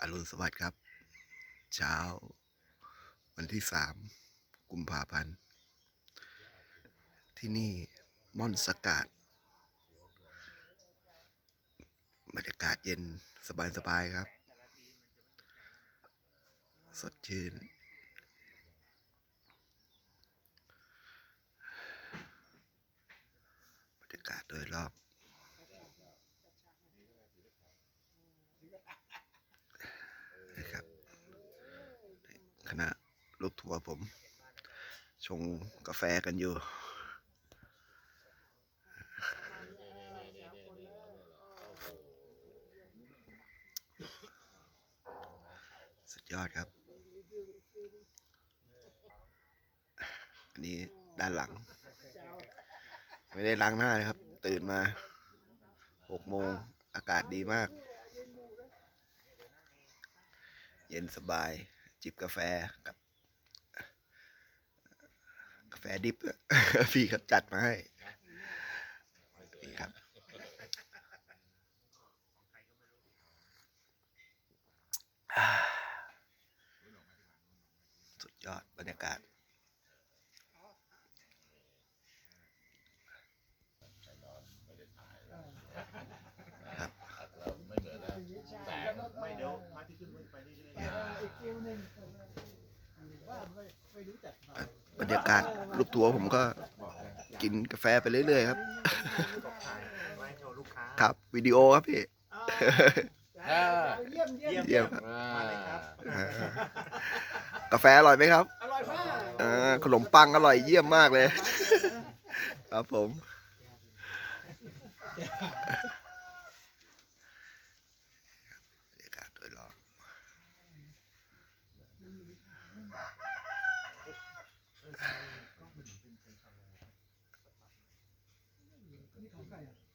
อรุณสวัสดิ์ครับ เช้า วันที่สามกุมภาพันธ์ ที่นี่ม่อนสกาดบรรยากาศเย็นสบายๆครับ สดชื่น บรรยากาศโดยรอบ นะครับ คณะลูกทัวร์ผม ชงกาแฟกันอยู่ สุดยอดครับ อันนี้ด้านหลัง ไม่ได้ล้างหน้านะครับ ตื่นมาหกโมงอากาศดีมาก เย็นสบาย จิบกาแฟกับ กาแฟดิบพี่เขาจัดมาให้นี่ครับสุดยอดบรรยากาศ ครับ ไม่เหมือนนะแต่ไม่เดี๋ยวพาที่ขึ้นไปเรื่อยๆ อีกฟิวหนึ่งว่าไม่ไม่รู้จักมา บรรยากาศลูกทัวร์ผมก็กินกาแฟไปเรื่อยๆครับไว้โชว์ลูกค้าครับวิดีโอครับพี่อ้าวเยี่ยมเยี่ยมเยี่ยมครับมาเลยครับอ่ากาแฟอร่อยไหมครับ อร่อยมากอ่าขนมปังอร่อยเยี่ยมมากเลย ครับผมบรรยากาศโดยรอบ นี่ของใครอะ